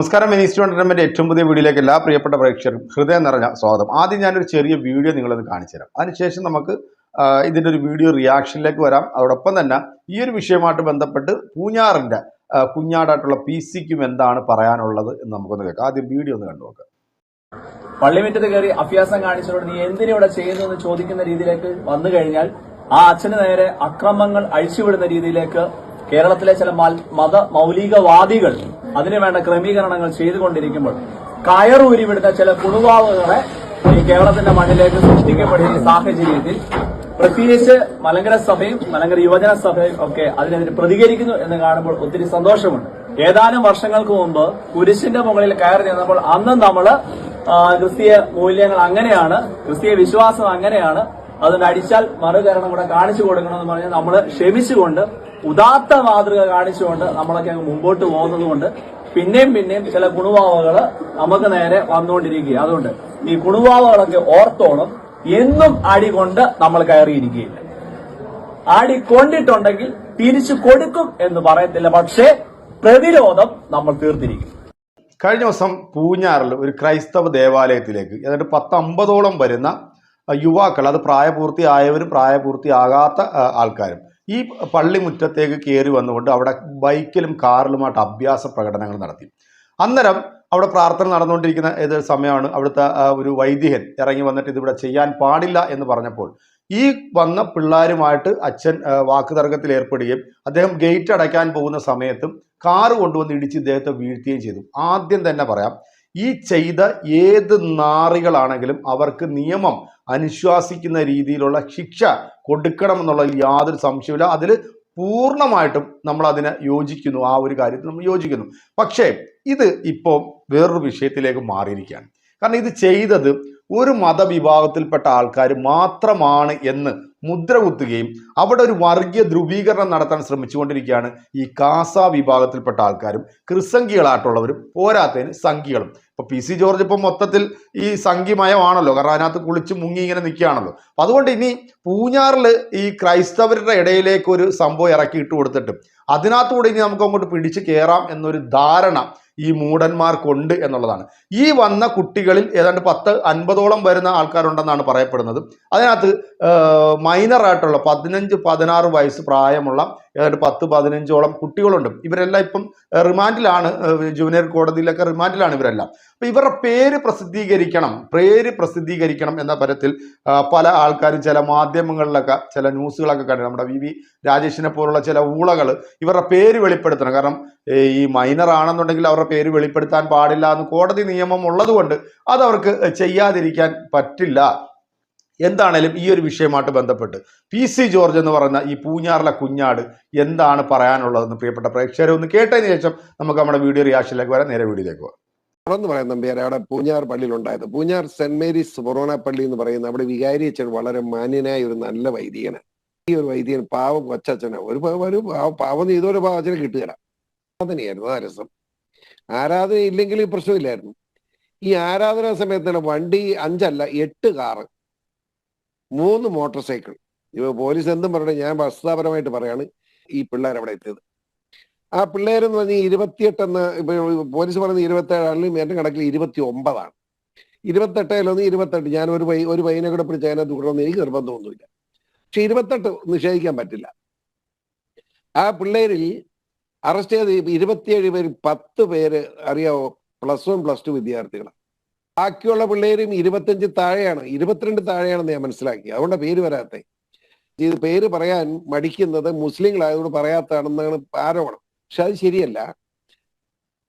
നമസ്കാരം minister entertainment ഏറ്റവും പുതിയ വീഡിയോയിലേക്ക് എല്ലാ പ്രിയപ്പെട്ട പ്രേക്ഷകർക്കും ഹൃദയം നിറഞ്ഞ സ്വാഗതം. ആദ്യം ഞാനൊരു ചെറിയ വീഡിയോ നിങ്ങളൊന്ന് കാണിച്ചു തരാം. അതിനുശേഷം നമുക്ക് ഇതിന്റെ ഒരു വീഡിയോ റിയാക്ഷനിലേക്ക് വരാം. അതോടൊപ്പം തന്നെ ഈ ഒരു വിഷയമായിട്ട് ബന്ധപ്പെട്ട് പൂഞ്ഞാറിന്റെ കുഞ്ഞാടായിട്ടുള്ള പി സിക്കും എന്താണ് പറയാനുള്ളത് എന്ന് നമുക്കൊന്ന് കേൾക്കാം. ആദ്യം വീഡിയോ ഒന്ന് കണ്ടു നോക്കാം. പള്ളിമിറ്റത്ത് കയറി അഭ്യാസം കാണിച്ചതോട് നീ എന്തിനിവിടെ ചെയ്യുന്നു എന്ന് ചോദിക്കുന്ന രീതിയിലേക്ക് വന്നു കഴിഞ്ഞാൽ ആ അച്ഛന് നേരെ അക്രമങ്ങൾ അഴിച്ചുവിടുന്ന രീതിയിലേക്ക് കേരളത്തിലെ ചില മത മൗലികവാദികൾ അതിനുവേണ്ട ക്രമീകരണങ്ങൾ ചെയ്തുകൊണ്ടിരിക്കുമ്പോൾ കയറൂരി വിടുന്ന ചില കുണുവാവുകളെ ഈ കേരളത്തിന്റെ മണ്ണിലേക്ക് സൃഷ്ടിക്കപ്പെടുന്ന സാഹചര്യത്തിൽ പ്രത്യേകിച്ച് മലങ്കര സഭയും മലങ്കര യുവജന സഭയും ഒക്കെ അതിനെതിരെ പ്രതികരിക്കുന്നു എന്ന് കാണുമ്പോൾ ഒത്തിരി സന്തോഷമുണ്ട്. ഏതാനും വർഷങ്ങൾക്ക് മുമ്പ് കുരിശിന്റെ മുകളിൽ കയറി നിന്നപ്പോൾ അന്ന് നമ്മൾ ക്രിസ്തീയ മൂല്യങ്ങൾ അങ്ങനെയാണ് ക്രിസ്തീയ വിശ്വാസം അങ്ങനെയാണ് അതുകൊണ്ട് അടിച്ചാൽ മറുകരണം കൂടെ കാണിച്ചു കൊടുക്കണമെന്ന് പറഞ്ഞ് നമ്മൾ ക്ഷമിച്ചുകൊണ്ട് ഉദാത്ത മാതൃക കാണിച്ചുകൊണ്ട് നമ്മളൊക്കെ മുമ്പോട്ട് പോകുന്നത് കൊണ്ട് പിന്നെയും പിന്നെയും ചില കുണുവാവകൾ നമുക്ക് നേരെ വന്നുകൊണ്ടിരിക്കുക അതുകൊണ്ട് ഈ കുണുവാവകളൊക്കെ ഓർത്തോണം എന്നും അടി കൊണ്ട് നമ്മൾ കയറിയിരിക്കുകയില്ല. അടി കൊണ്ടിട്ടുണ്ടെങ്കിൽ തിരിച്ചു കൊടുക്കും എന്ന് പറയത്തില്ല. പക്ഷേ പ്രതിരോധം നമ്മൾ തീർത്തിരിക്കും. കഴിഞ്ഞ ദിവസം പൂഞ്ഞാറിൽ ഒരു ക്രൈസ്തവ ദേവാലയത്തിലേക്ക് എന്നിട്ട് പത്തമ്പതോളം വരുന്ന യുവാക്കൾ അത് പ്രായപൂർത്തിയായവരും പ്രായപൂർത്തിയാകാത്ത ആൾക്കാരും ഈ പള്ളി പള്ളിമുറ്റത്തേക്ക് കയറി വന്നുകൊണ്ട് അവിടെ ബൈക്കിലും കാറിലുമായിട്ട് അഭ്യാസ പ്രകടനങ്ങൾ നടത്തി. അന്നേരം അവിടെ പ്രാർത്ഥന നടന്നുകൊണ്ടിരിക്കുന്ന ഏത് സമയമാണ്? അവിടുത്തെ ഒരു വൈദികൻ ഇറങ്ങി വന്നിട്ട് ഇതിവിടെ ചെയ്യാൻ പാടില്ല എന്ന് പറഞ്ഞപ്പോൾ ഈ വന്ന പിള്ളേരുമായിട്ട് അച്ഛൻ വാക്കുതർക്കത്തിൽ ഏർപ്പെടുകയും അദ്ദേഹം ഗേറ്റ് അടയ്ക്കാൻ പോകുന്ന സമയത്തും കാറ് കൊണ്ടുവന്ന് ഇടിച്ച് ഇദ്ദേഹത്തെ വീഴ്ത്തുകയും ചെയ്തു. ആദ്യം തന്നെ പറയാം ഈ ചെയ്ത ഏത് നാറികളാണെങ്കിലും അവർക്ക് നിയമം അനുശ്വാസിക്കുന്ന രീതിയിലുള്ള ശിക്ഷ കൊടുക്കണം എന്നുള്ളതിൽ യാതൊരു സംശയമില്ല അതിൽ പൂർണമായിട്ടും നമ്മൾ അതിനെ യോജിക്കുന്നു. ആ ഒരു കാര്യത്തിൽ നമ്മൾ യോജിക്കുന്നു. പക്ഷേ ഇത് ഇപ്പോൾ വേറൊരു വിഷയത്തിലേക്ക് മാറിയിരിക്കുകയാണ്. കാരണം ഇത് ചെയ്തത് ഒരു മതവിഭാഗത്തിൽപ്പെട്ട ആൾക്കാർ മാത്രമാണ് എന്ന് മുദ്ര കുത്തുകയും അവിടെ ഒരു വർഗീയ ധ്രുവീകരണം നടത്താൻ ശ്രമിച്ചുകൊണ്ടിരിക്കുകയാണ് ഈ കാസ വിഭാഗത്തിൽപ്പെട്ട ആൾക്കാരും ക്രിസംഖികളായിട്ടുള്ളവരും പോരാത്തതിന് സംഖ്യകളും ഇപ്പൊ പി സി ജോർജ് ഇപ്പം മൊത്തത്തിൽ ഈ സംഖ്യമയമാണല്ലോ കാരണം അതിനകത്ത് കുളിച്ച് മുങ്ങി ഇങ്ങനെ നിൽക്കുകയാണല്ലോ. അപ്പൊ അതുകൊണ്ട് ഇനി പൂഞ്ഞാറിൽ ഈ ക്രൈസ്തവരുടെ ഇടയിലേക്ക് ഒരു സംഭവം ഇറക്കിയിട്ട് കൊടുത്തിട്ട് അതിനകത്തൂടെ ഇനി നമുക്ക് അങ്ങോട്ട് പിടിച്ച് കയറാം എന്നൊരു ധാരണ ഈ മൂടന്മാർക്കുണ്ട് എന്നുള്ളതാണ്. ഈ വന്ന കുട്ടികളിൽ ഏതാണ്ട് പത്ത് അൻപതോളം വരുന്ന ആൾക്കാരുണ്ടെന്നാണ് പറയപ്പെടുന്നത്. അതിനകത്ത് മൈനറായിട്ടുള്ള പതിനഞ്ച് പതിനാറ് വയസ്സ് പ്രായമുള്ള ഏതാണ്ട് പത്ത് പതിനഞ്ചോളം കുട്ടികളുണ്ട്. ഇവരെല്ലാം ഇപ്പം റിമാൻഡിലാണ് ജൂനിയർ കോടതിയിലൊക്കെ റിമാൻഡിലാണ് ഇവരെല്ലാം. അപ്പം ഇവരുടെ പേര് പ്രസിദ്ധീകരിക്കണം പേര് പ്രസിദ്ധീകരിക്കണം എന്ന തരത്തിൽ പല ആൾക്കാരും ചില മാധ്യമങ്ങളിലൊക്കെ ചില ന്യൂസുകളൊക്കെ കണ്ടു നമ്മുടെ വി വി രാജേഷിനെ പോലുള്ള ചില ഊളകൾ ഇവരുടെ പേര് വെളിപ്പെടുത്തണം. കാരണം ഈ മൈനർ ആണെന്നുണ്ടെങ്കിൽ അവരുടെ പേര് വെളിപ്പെടുത്താൻ പാടില്ല എന്ന് കോടതി നിയമം ഉള്ളതുകൊണ്ട് അത് അവർക്ക് ചെയ്യാതിരിക്കാൻ പറ്റില്ല. എന്താണേലും ഈ ഒരു വിഷയമായിട്ട് ബന്ധപ്പെട്ട്. പി സി ജോർജ് എന്ന് പറയുന്ന ഈ പൂഞ്ഞാറിലെ കുഞ്ഞാട് എന്താണ് പറയാനുള്ളതെന്ന് പ്രിയപ്പെട്ട പ്രേക്ഷകരെ ഒന്ന് കേട്ടതിന് ശേഷം നമുക്ക് നമ്മുടെ വീഡിയോ റിയാക്ഷനിലേക്ക് വരാം. നേരെ വീഡിയോയിലേക്ക് പോകാം. തുറന്നു പറയാം നമ്പ്യാരെ അവിടെ പൂഞ്ഞാർ പള്ളിയിലുണ്ടായത്. പൂഞ്ഞാർ സെന്റ് മേരീസ് ബൊറോണ പള്ളി എന്ന് പറയുന്ന അവിടെ വികാരി അച്ഛൻ വളരെ മാന്യനായ ഒരു നല്ല വൈദികനാണ്. ഈ ഒരു വൈദികൻ പാവം കൊച്ചച്ഛനാണ് ഒരു ഒരു പാവ- പാവം ചെയ്തൊരു പാവച്ചനെ കിട്ടുകയില്ല. ആരാധനയായിരുന്നു ആ രസം. ആരാധന ഇല്ലെങ്കിൽ പ്രശ്നമില്ലായിരുന്നു. ഈ ആരാധനാ സമയത്തിന് വണ്ടി അഞ്ചല്ല എട്ട് കാറ്. മൂന്ന് മോട്ടോർ സൈക്കിൾ. ഇവ പോലീസ് എന്തും പറയണേ ഞാൻ വസ്തുതാപരമായിട്ട് പറയാണ് ഈ പിള്ളേർ അവിടെ എത്തിയത്. ആ പിള്ളേരെന്ന് പറഞ്ഞാൽ ഇരുപത്തിയെട്ടെന്ന് ഇപ്പൊ പോലീസ് പറയുന്നത് ഇരുപത്തേഴാണെങ്കിലും എന്റെ കണക്കിൽ ഇരുപത്തി ഒമ്പതാണ് ഇരുപത്തെട്ടേലൊന്ന് ഇരുപത്തെട്ട്. ഞാൻ ഒരു പൈ ഒരു പൈനെ കൂടെ പിടിച്ച് അതിനകത്ത് വിടണമെന്ന് എനിക്ക് നിർബന്ധമൊന്നുമില്ല. പക്ഷെ ഇരുപത്തെട്ട് നിഷേധിക്കാൻ പറ്റില്ല. ആ പിള്ളേരിൽ അറസ്റ്റ് ചെയ്ത് ഇരുപത്തിയേഴ് പേര് പത്ത് പേര് അറിയാവോ? പ്ലസ് വൺ പ്ലസ് ടു വിദ്യാർത്ഥികളാണ്. ബാക്കിയുള്ള പിള്ളേരും ഇരുപത്തഞ്ച് താഴെയാണ്. ഇരുപത്തിരണ്ട് താഴെയാണെന്ന് ഞാൻ മനസ്സിലാക്കി. അതുകൊണ്ട് പേര് വരാത്തെ. ഇത് പേര് പറയാൻ മടിക്കുന്നത് മുസ്ലിങ്ങളായതുകൊണ്ട് പറയാത്തതാണെന്നാണ് ആരോപണം. പക്ഷെ അത് ശരിയല്ല.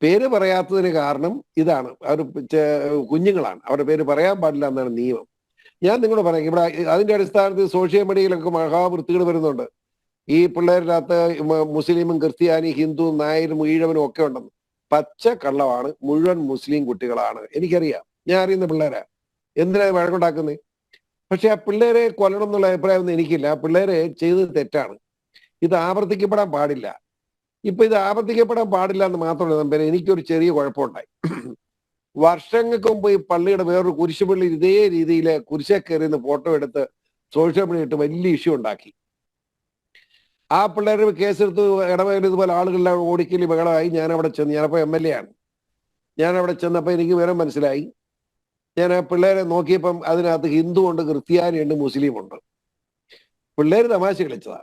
പേര് പറയാത്തതിന് കാരണം ഇതാണ്. അവർ കുഞ്ഞുങ്ങളാണ്. അവരുടെ പേര് പറയാൻ പാടില്ല എന്നാണ് നിയമം. ഞാൻ നിങ്ങളോട് പറയാം. ഇവിടെ അതിന്റെ അടിസ്ഥാനത്തിൽ സോഷ്യൽ മീഡിയയിലൊക്കെ മഹാവൃത്തികൾ വരുന്നുണ്ട്. ഈ പിള്ളേരുടെ അകത്ത് മുസ്ലിമും ക്രിസ്ത്യാനി ഹിന്ദു നായരും ഈഴവനും ഒക്കെ ഉണ്ടെന്ന്. പച്ച കള്ളമാണ് മുഴുവൻ മുസ്ലിം കുട്ടികളാണ്. എനിക്കറിയാം. ഞാൻ അറിയുന്ന പിള്ളേരാ. എന്തിനാ വഴക്കുണ്ടാക്കുന്നത് പക്ഷെ ആ പിള്ളേരെ കൊല്ലണം എന്നുള്ള അഭിപ്രായമൊന്നും എനിക്കില്ല. ആ പിള്ളേരെ ചെയ്തത് തെറ്റാണ്. ഇത് ആവർത്തിക്കപ്പെടാൻ പാടില്ല. ഇപ്പൊ ഇത് ആവർത്തിക്കപ്പെടാൻ പാടില്ല എന്ന് മാത്രമല്ല നമ്പര് എനിക്കൊരു ചെറിയ കുഴപ്പമുണ്ടായി. വർഷങ്ങൾക്ക് മുമ്പ് ഈ പള്ളിയുടെ വേറൊരു കുരിശുപള്ളി ഇതേ രീതിയിൽ കുരിശെ കയറിന്ന് ഫോട്ടോ എടുത്ത് സോഷ്യൽ മീഡിയ ഇട്ട് വലിയ ഇഷ്യൂ ഉണ്ടാക്കി. ആ പിള്ളേരുടെ കേസെടുത്ത് ഇടവേല ഇതുപോലെ ആളുകളെല്ലാം ഓടിക്കലി ബഹളമായി. ഞാൻ അവിടെ ചെന്ന് ഞാനപ്പോ എം എൽ എ ആണ്. ഞാൻ അവിടെ ചെന്നപ്പോൾ എനിക്ക് വേറെ മനസ്സിലായി. ഞാൻ ആ പിള്ളേരെ നോക്കിയപ്പം അതിനകത്ത് ഹിന്ദു ഉണ്ട് ക്രിസ്ത്യാനി ഉണ്ട് മുസ്ലിം ഉണ്ട്. പിള്ളേര് തമാശ കളിച്ചതാ.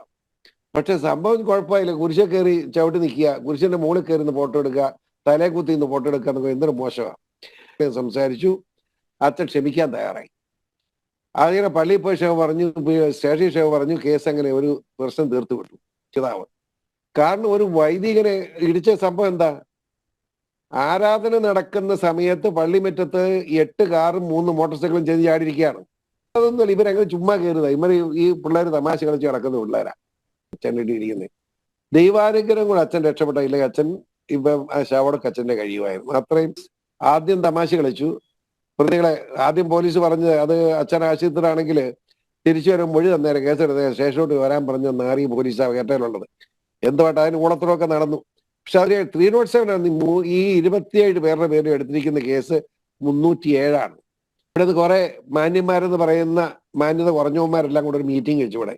പക്ഷെ സംഭവം കുഴപ്പമില്ല. കുരിശ കയറി ചവിട്ടി നിൽക്കുക കുരിശന്റെ മുകളിൽ കയറി നിന്ന് ഫോട്ടോ എടുക്കുക തലേ കുത്തി നിന്ന് ഫോട്ടോ എടുക്കുക എന്നൊക്കെ എന്തൊരു മോശമാണ് സംസാരിച്ചു. അച്ഛൻ ക്ഷമിക്കാൻ തയ്യാറായി. അങ്ങനെ പള്ളിയിൽ പോയി ഷേവ് പറഞ്ഞു സ്റ്റേഷൻ ഷേവ് പറഞ്ഞു കേസ് അങ്ങനെ ഒരു പ്രശ്നം തീർത്തു വിട്ടു പിതാവ് കാരണം ഒരു വൈദികനെ ഇടിച്ച സംഭവം എന്താ? ആരാധന നടക്കുന്ന സമയത്ത് പള്ളിമുറ്റത്ത് എട്ട് കാറും മൂന്ന് മോട്ടോർ സൈക്കിളും ചെയ്ത് ചാടിയിരിക്കുകയാണ്. അതൊന്നുമല്ല ഇവരങ്ങനെ ചുമ്മാ കയറുക ഇവർ ഈ പിള്ളേർ തമാശ കളിച്ച് കിടക്കുന്ന പിള്ളേരാ. അച്ഛൻ ഇരിക്കുന്നത് ദൈവാനുഗ്രഹം കൂടെ അച്ഛൻ രക്ഷപ്പെട്ട. ഇല്ലെങ്കിൽ അച്ഛൻ ഇപ്പം ആ ശവടക്ക് അച്ഛന്റെ കഴിയുമായിരുന്നു. അത്രയും ആദ്യം തമാശ കളിച്ചു. പ്രതികളെ ആദ്യം പോലീസ് പറഞ്ഞത് അത് അച്ഛൻ ആശുപത്രിയാണെങ്കിൽ തിരിച്ചു വരും മൊഴി തന്നേരം കേസെടുത്ത ശേഷോട്ട് വരാൻ പറഞ്ഞ നാറി പോലീസാണ് കേട്ടതിലുള്ളത് എന്തുമായിട്ട് അതിന് ഊളത്തിലൊക്കെ നടന്നു. പക്ഷെ അവർ ത്രീ നോട്ട് സെവൻ ആണ് ഈ- ഇരുപത്തിയേഴ് പേരുടെ പേരും എടുത്തിരിക്കുന്ന കേസ് മുന്നൂറ്റി ഏഴാണ് ഇവിടെ നിന്ന് കുറെ മാന്യന്മാരെന്ന് പറയുന്ന മാന്യത കുറഞ്ഞവന്മാരെല്ലാം കൂടെ ഒരു മീറ്റിംഗ് വെച്ചു ഇവിടെ.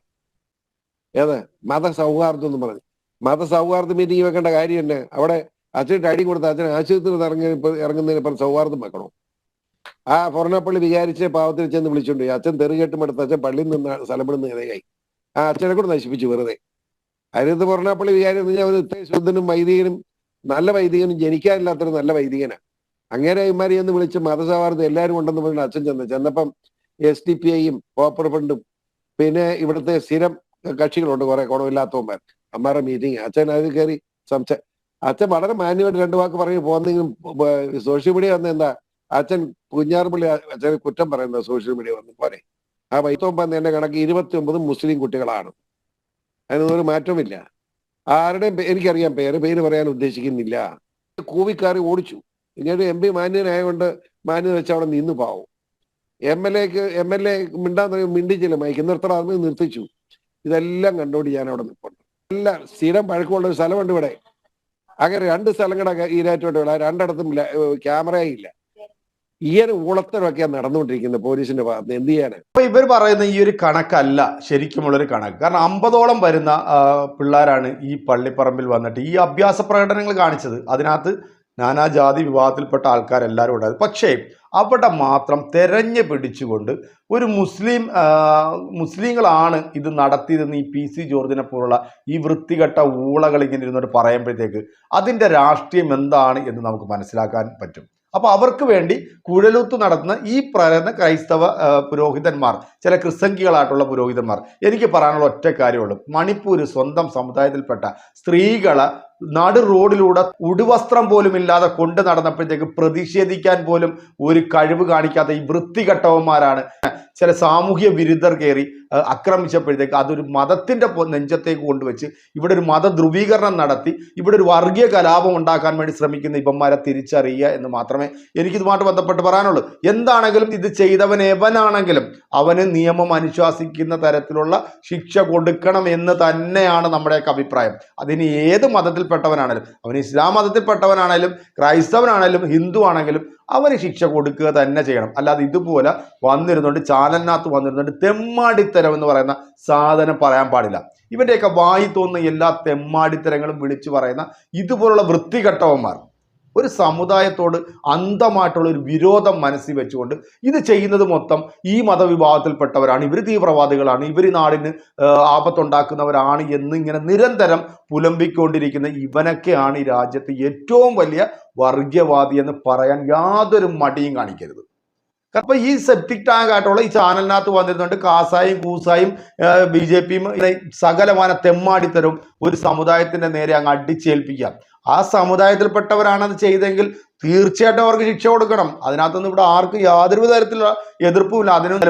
ഏത്? മതസൗഹാർദ്ദം എന്ന് പറഞ്ഞു. മത മതസൗഹാർദ്ദ മീറ്റിംഗ് വെക്കേണ്ട കാര്യം തന്നെ അവിടെ അച്ഛൻ അടി കൊടുത്ത അച്ഛൻ ആശുപത്രിയിൽ ഇറങ്ങി ഇറങ്ങുന്നതിന് ഇപ്പം സൗഹാർദ്ദം വെക്കണോ? ആ പൊറണപ്പള്ളി വിചാരിച്ച പാവത്തിൽ ചെന്ന് വിളിച്ചുകൊണ്ട് അച്ഛൻ തെറുകെട്ടും എടുത്ത് അച്ഛൻ പള്ളിയിൽ നിന്ന് സ്ഥലപ്പെടുന്ന ഇതയായി ആ അച്ഛനെ കൂടെ നശിപ്പിച്ചു വെറുതെ. അരുത് പൊറണപ്പള്ളി വിചാരം എന്ന് ഒരു ഇത്രയും ശുദ്ധനും വൈദികനും നല്ല വൈദികനും ജനിക്കാനില്ലാത്തൊരു നല്ല വൈദികനാണ് അങ്ങനെ ഇമാരി എന്ന് വിളിച്ച് മതസൗഹാർദ്ദം എല്ലാവരും ഉണ്ടെന്ന് പറഞ്ഞ അച്ഛൻ ചെന്ന് ചെന്നപ്പം എസ് ഡി പി ഐയും പോപ്പർ ഫണ്ടും പിന്നെ ഇവിടുത്തെ സ്ഥിരം കക്ഷികളുണ്ട് കുറെ കുണമില്ലാത്തവന്മാർ അമ്മാരുടെ മീറ്റിംഗ് അച്ഛൻ അതിൽ കയറി സംശയം അച്ഛൻ വളരെ മാന്യമായിട്ട് രണ്ടു വാക്ക് പറഞ്ഞു പോകുന്നെങ്കിലും സോഷ്യൽ മീഡിയ വന്ന എന്താ അച്ഛൻ കുഞ്ഞാറുപള്ളി അച്ഛനെ കുറ്റം പറയുന്നത് സോഷ്യൽ മീഡിയ വന്ന് പോലെ. ആ വൈത്തൊമ്പത് എന്റെ കണക്ക് ഇരുപത്തി ഒമ്പത് മുസ്ലിം കുട്ടികളാണ്. അതിനൊന്നും ഒരു മാറ്റമില്ല ആരുടെയും എനിക്കറിയാം പേര് പേര് പറയാൻ ഉദ്ദേശിക്കുന്നില്ല. കൂവിക്കാറി ഓടിച്ചു. ഇങ്ങനെ എം പി മാന്യനായതുകൊണ്ട് മാന്യത വെച്ച് അവിടെ നിന്ന് പാവും. എം എൽ എക്ക് എം എൽ എ മിണ്ടാൻ തുടങ്ങി മിണ്ടിച്ചില്ല. മൈക്ക് നിർത്തണം നിർത്തിച്ചു. ഇതെല്ലാം കണ്ടോടി ഞാൻ അവിടെ നിൽപ്പുണ്ട് എല്ലാം സ്ഥിരം പഴക്കമുള്ള ഒരു സ്ഥലമുണ്ട് ഇവിടെ. അങ്ങനെ രണ്ട് സ്ഥലങ്ങളുടെ ഈരാറ്റോട്ട് ഇവിടെ രണ്ടിടത്തും ക്യാമറയില്ല ഈയൊരു ഊളത്തരമൊക്കെയാണ് നടന്നുകൊണ്ടിരിക്കുന്നത് പോലീസിന്റെ ഭാഗത്ത് എന്ത് ചെയ്യാൻ അപ്പൊ ഇവർ പറയുന്ന ഈ ഒരു കണക്കല്ല ശരിക്കുമുള്ളൊരു കണക്ക്. കാരണം അമ്പതോളം വരുന്ന പിള്ളേരാണ് ഈ പള്ളിപ്പറമ്പിൽ വന്നിട്ട് ഈ അഭ്യാസ പ്രകടനങ്ങൾ കാണിച്ചത്. അതിനകത്ത് നാനാജാതി വിഭാഗത്തിൽപ്പെട്ട ആൾക്കാരെല്ലാവരും ഉണ്ടായത് പക്ഷേ അവിടെ മാത്രം തെരഞ്ഞു പിടിച്ചുകൊണ്ട് ഒരു മുസ്ലിം മുസ്ലിങ്ങളാണ് ഇത് നടത്തിയതെന്ന് ഈ പി സി ജോർജിനെ പോലുള്ള ഈ വൃത്തികെട്ട ഊളകൾ ഇങ്ങനെ ഇരുന്നിട്ട് പറയുമ്പോഴത്തേക്ക് അതിന്റെ രാഷ്ട്രീയം എന്താണ് എന്ന് നമുക്ക് മനസ്സിലാക്കാൻ പറ്റും. അപ്പോൾ അവർക്ക് വേണ്ടി കുഴലൂത്ത് നടത്തുന്ന ഈ പറയുന്ന ക്രൈസ്തവ പുരോഹിതന്മാർ ചില ക്രിസംഖികളായിട്ടുള്ള പുരോഹിതന്മാർ എനിക്ക് പറയാനുള്ള ഒറ്റ കാര്യമുള്ളൂ. മണിപ്പൂർ സ്വന്തം സമുദായത്തിൽപ്പെട്ട സ്ത്രീകളെ നടു റോഡിലൂടെ ഉടുവസ്ത്രം പോലും ഇല്ലാതെ കൊണ്ട് നടന്നപ്പോഴത്തേക്ക് പ്രതിഷേധിക്കാൻ പോലും ഒരു കഴിവ് കാണിക്കാത്ത ഈ വൃത്തികെട്ടവന്മാരാണ്. ചില സാമൂഹ്യ വിരുദ്ധർ കയറി ആക്രമിച്ചപ്പോഴത്തേക്ക് അതൊരു മതത്തിന്റെ നെഞ്ചത്തേക്ക് കൊണ്ടുവച്ച് ഇവിടെ ഒരു മത ധ്രുവീകരണം നടത്തി ഇവിടെ ഒരു വർഗീയ കലാപം ഉണ്ടാക്കാൻ വേണ്ടി ശ്രമിക്കുന്ന ഇവന്മാരെ തിരിച്ചറിയുക എന്ന് മാത്രമേ എനിക്കിതുമായിട്ട് ബന്ധപ്പെട്ട് പറയാനുള്ളൂ. എന്താണെങ്കിലും ഇത് ചെയ്തവൻ എവനാണെങ്കിലും അവന് നിയമം അനുശാസിക്കുന്ന തരത്തിലുള്ള ശിക്ഷ കൊടുക്കണം എന്ന് തന്നെയാണ് നമ്മുടെയൊക്കെ അഭിപ്രായം. അതിന് ഏത് മതത്തിൽപ്പെട്ടവനാണേലും അവൻ ഇസ്ലാം മതത്തിൽപ്പെട്ടവനാണേലും ക്രൈസ്തവനാണേലും ഹിന്ദു ആണെങ്കിലും അവന് ശിക്ഷ കൊടുക്കുക തന്നെ ചെയ്യണം. അല്ലാതെ ഇതുപോലെ വന്നിരുന്നുകൊണ്ട് ചാനലിനകത്ത് വന്നിരുന്നുകൊണ്ട് തെമ്മാടിത്തരം എന്ന് പറയുന്ന സാധനം പറയാൻ പാടില്ല. ഇവന്റെയൊക്കെ വായി തോന്നുന്ന എല്ലാ തെമ്മാടിത്തരങ്ങളും വിളിച്ചു പറയുന്ന ഇതുപോലുള്ള വൃത്തികെട്ടവന്മാർ. ഒരു സമുദായത്തോട് അന്ധമായിട്ടുള്ള ഒരു വിരോധം മനസ്സിൽ വെച്ചുകൊണ്ട് ഇത് ചെയ്യുന്നത് മൊത്തം ഈ മതവിഭാഗത്തിൽപ്പെട്ടവരാണ്. ഇവർ തീവ്രവാദികളാണ്. ഇവർ നാടിന് ആപത്തുണ്ടാക്കുന്നവരാണ് എന്നിങ്ങനെ നിരന്തരം പുലമ്പിക്കൊണ്ടിരിക്കുന്ന ഇവനൊക്കെയാണ് ഈ രാജ്യത്ത് ഏറ്റവും വലിയ വർഗീയവാദി എന്ന് പറയാൻ യാതൊരു മടിയും കാണിക്കരുത്. അപ്പൊ ഈ സെപ്റ്റിക് ടാങ്ക് ആയിട്ടുള്ള ഈ ചാനലിനകത്ത് വന്നിരുന്നുണ്ട് കാസായും കൂസായും ബി ജെ പിയും സകലമാന തെമ്മാടിത്തരും ഒരു സമുദായത്തിന്റെ നേരെ അങ്ങ് അടിച്ചേൽപ്പിക്കാം. ആ സമുദായത്തിൽപ്പെട്ടവരാണത് ചെയ്തെങ്കിൽ തീർച്ചയായിട്ടും അവർക്ക് ശിക്ഷ കൊടുക്കണം. അതിനകത്തൊന്നും ഇവിടെ ആർക്കും യാതൊരു തരത്തിലുള്ള എതിർപ്പുമില്ല. അതിനും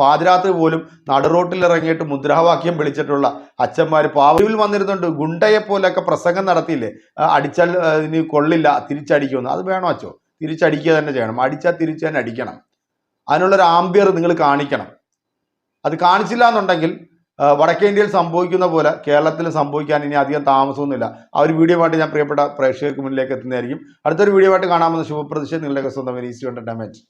പാതിരാത്രി പോലും നടുറോട്ടിൽ ഇറങ്ങിയിട്ട് മുദ്രാവാക്യം വിളിച്ചിട്ടുള്ള അച്ഛന്മാർ പാവയിൽ വന്നിരുന്നുണ്ട്. ഗുണ്ടയെ പോലെയൊക്കെ പ്രസംഗം നടത്തിയില്ലേ? അടിച്ചാൽ ഇനി കൊള്ളില്ല തിരിച്ചടിക്കുമെന്ന്. അത് വേണോ അച്ഛോ തിരിച്ചടിക്കുക തന്നെ ചെയ്യണം. അടിച്ചാൽ തിരിച്ചു തന്നെ അടിക്കണം. അതിനുള്ളൊരു ആംബിയർ നിങ്ങൾ കാണിക്കണം. അത് കാണിച്ചില്ല എന്നുണ്ടെങ്കിൽ വടക്കേ ഇന്ത്യയിൽ സംഭവിക്കുന്ന പോലെ കേരളത്തിൽ സംഭവിക്കാൻ ഇനി അധികം താമസമൊന്നുമില്ല. ആ ഒരു വീഡിയോ ആയിട്ട് ഞാൻ പ്രിയപ്പെട്ട പ്രേക്ഷകർക്ക് മുന്നിലേക്ക് എത്തുന്നതായിരിക്കും. അടുത്തൊരു വീഡിയോ ആയിട്ട് കാണാമെന്ന് ശുഭപ്രതിഷേധം നിങ്ങളുടെയൊക്കെ സ്വന്തം ഈസി എന്റർടൈൻമെന്റ്